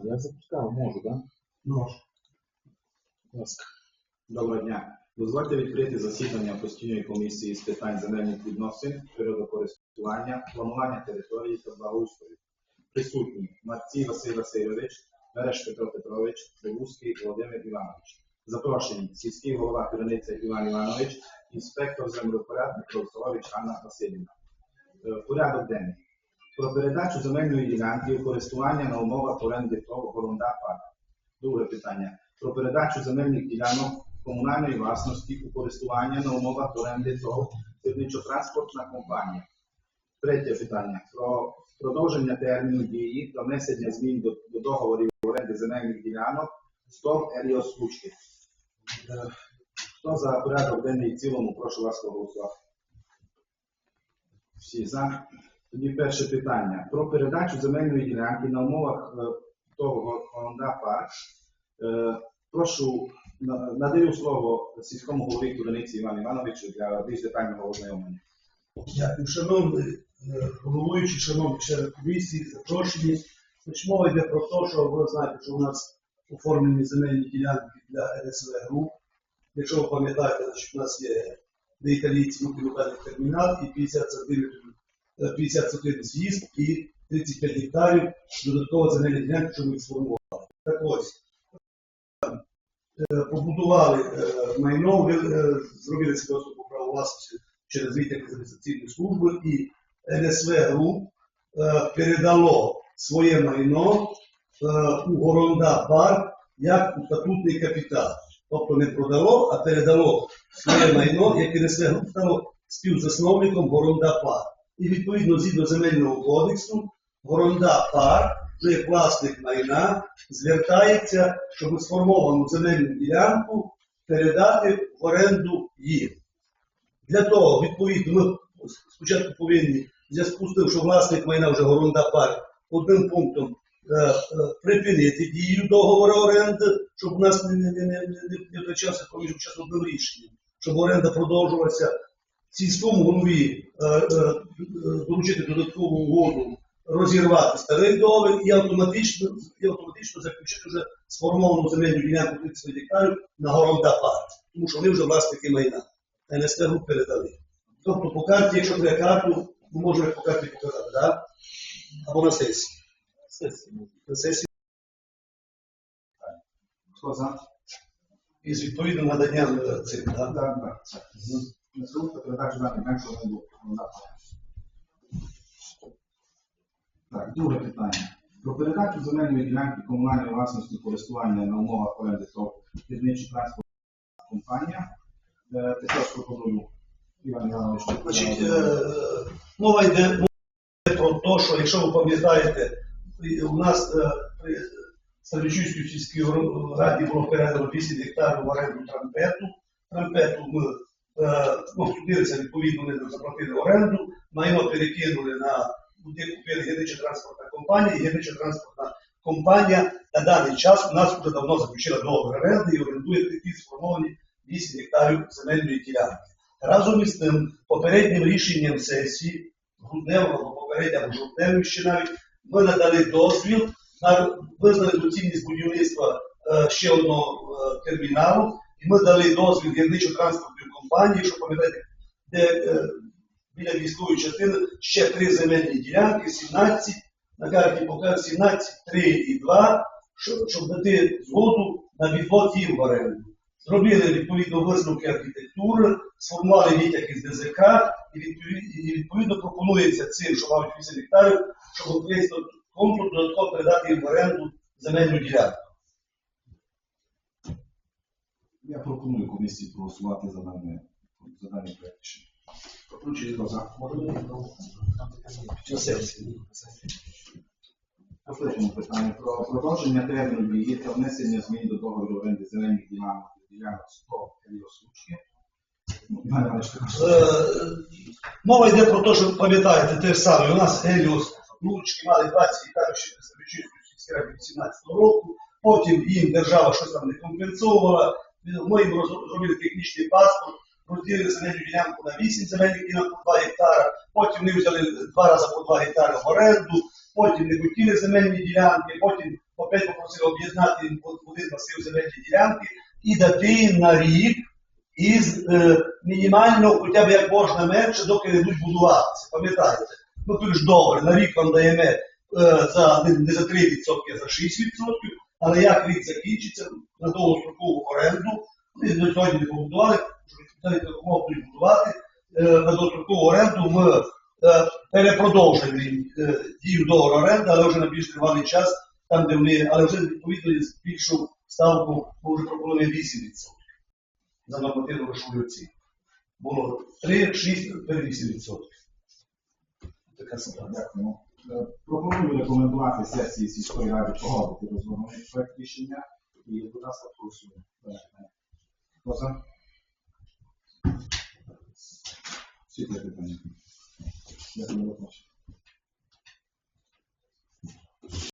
Я запускав, можу, так? Можу. Будь ласка. Доброго дня. Дозвольте відкрити засідання постійної комісії з питань земельних відносин, природокористування, планування території та благоустрою. Присутні Марцій Василь Васильович, Мереш Петро Петрович, Левузький Володимир Іванович. Запрошені сільський голова керівниця Іван Іванович, інспектор землепорядник Колосович Анна Васильівна. Е, Порядок денний. Про передачу земельної ділянки у користування на умовах оренди ТОВ Горонда Парк. Друге питання. Про передачу земельних ділянок комунальної власності у користування на умовах оренди ТОВ «Транспортна компанія. Третє питання. Про продовження терміну дії та внесення змін до, до договорів оренди земельних ділянок СТОВ Еліос Лучки. Е, Хто за порядок денний в цілому, прошу вас проголосувати. Всі за. Тоді перше питання. Про передачу земельної ділянки на умовах е, того Парк. Е, Прошу надаю слово сільському голові Куриниці Івану Івановичу для більш детального ознайомлення. Дякую. Шановний е, головуючий, шановні члени комісії, запрошені. Мова йде про те, що ви знаєте, що у нас оформлені земельні ділянки для РСВ груп. Якщо ви пам'ятаєте, значить, у нас є де італійці локальний термінал і 51, е, 51 з'їзд і 35 гектарів додатково земельні ділянки, що ми їх сформували. Так ось, е, побудували е, майно, е, зробили свідоцтво по праву власності через відділ реєстраційної служби і НСВ Груп е, передало своє майно е, у Горонда Парк як у статутний капітал. Тобто не продало, а передало своє майно, як НСВ Груп стало співзасновником Горонда Парк. І відповідно згідно земельного кодексу, Горонда Парк, вже як власник майна, звертається, щоб сформовану земельну ділянку передати в оренду їм. Для того, відповідно, ми спочатку повинні, зв'язку з тим, що власник майна вже Горунда Парк, одним пунктом е, е, припинити дію договору оренди, щоб у нас не, не, не, не, не, не втрачався проміжок часу одним рішенням, щоб оренда продовжувалася сільському голові е, е, е, доручити додаткову угоду, розірвати старий договір і автоматично, і автоматично заключити вже сформовану земельну ділянку 30 гектарів на Горонда Парк, тому що вони вже власники майна. НСТ груп передали. Тобто по карті, якщо треба карту, ми можемо по карті показати, так? Або на сесії. На сесії Хто за? із відповідним наданням е, цих. Так, Да? Так, так. Це. Несу та передачу даних менше оренду Горонда Парк. Так, друге питання. Про передачу земельної ділянки комунальної власності користування на умовах оренди ТОВ «Транспортна компанія. Е, Також пропоную Іван Іванович. Значить, е, мова йде про те, що якщо ви пам'ятаєте, у нас е, при Старичуській сільській раді було передано 8 гектарів в оренду трампету. Трампету ми ну, вступилися, відповідно, вони заплатили оренду, майно перекинули на купили гірнича транспортна компанія, і гірнича транспортна компанія на даний час у нас вже давно заключила договір оренди і орендує такі сформовані 8 гектарів земельної ділянки. Разом із тим, попереднім рішенням сесії, грудневого або попередньо або жовтневої ще навіть, ми надали дозвіл на визнали доцільність будівництва е, ще одного е, терміналу, і ми дали дозвіл гірничо-транспортної компанії, що пам'ятаєте, де е, біля військової частини ще три земельні ділянки, 17, на карті показує 17, 3 і 2, щоб, щоб дати згоду на відвод їм в оренду. Зробили відповідно висновки архітектури, сформували витяг із ДЗК, і відповідно, і відповідно пропонується цим, що мають 8 гектарів, щоб український конкурс додатково передати їм в оренду земельну ділянку. Я пропоную комісії проголосувати за дане за даний проект рішення. За. Питання про продовження терміну дії та внесення змін до договору оренди земельних ділянок ділянок 100 Случки. Іван Іванович, також. Е, Мова йде про те, що пам'ятаєте те ж саме. У нас Геліос Лучки мали 20 гектарів ще Савичівській сільській раді 18 року. Потім їм держава щось там не компенсовувала. Ми їм зробили технічний паспорт, розділили земельну ділянку на 8 земельних ділянок по 2 гектара. Потім вони взяли два рази по 2 гектари в оренду. Потім не хотіли земельні ділянки. Потім опять попросили об'єднати один масив земельні ділянки і дати на рік із е, мінімально, хоча б як можна менше, доки не йдуть будуватися. Пам'ятаєте? Ну тут ж добре, на рік вам даємо е, за не, не за 3%, а за 6%, але як рік закінчиться на довгострокову оренду, ми сьогодні не побудували, щоб навіть допомогу будувати е, на довгострокову оренду е, їм, е, дію договору оренди, але вже на більш тривалий час, там де вони, але вже відповідно збільшу ставку, ми вже пропонуємо 8% за нормативну грошову оцінку. Було 3, 6, тепер 8%. Така ситуація. Е, Пропоную рекомендувати сесії сільської ради погодити розроблений проект рішення і, будь ласка, голосуємо. Хто за? Всі питання. Дякую, до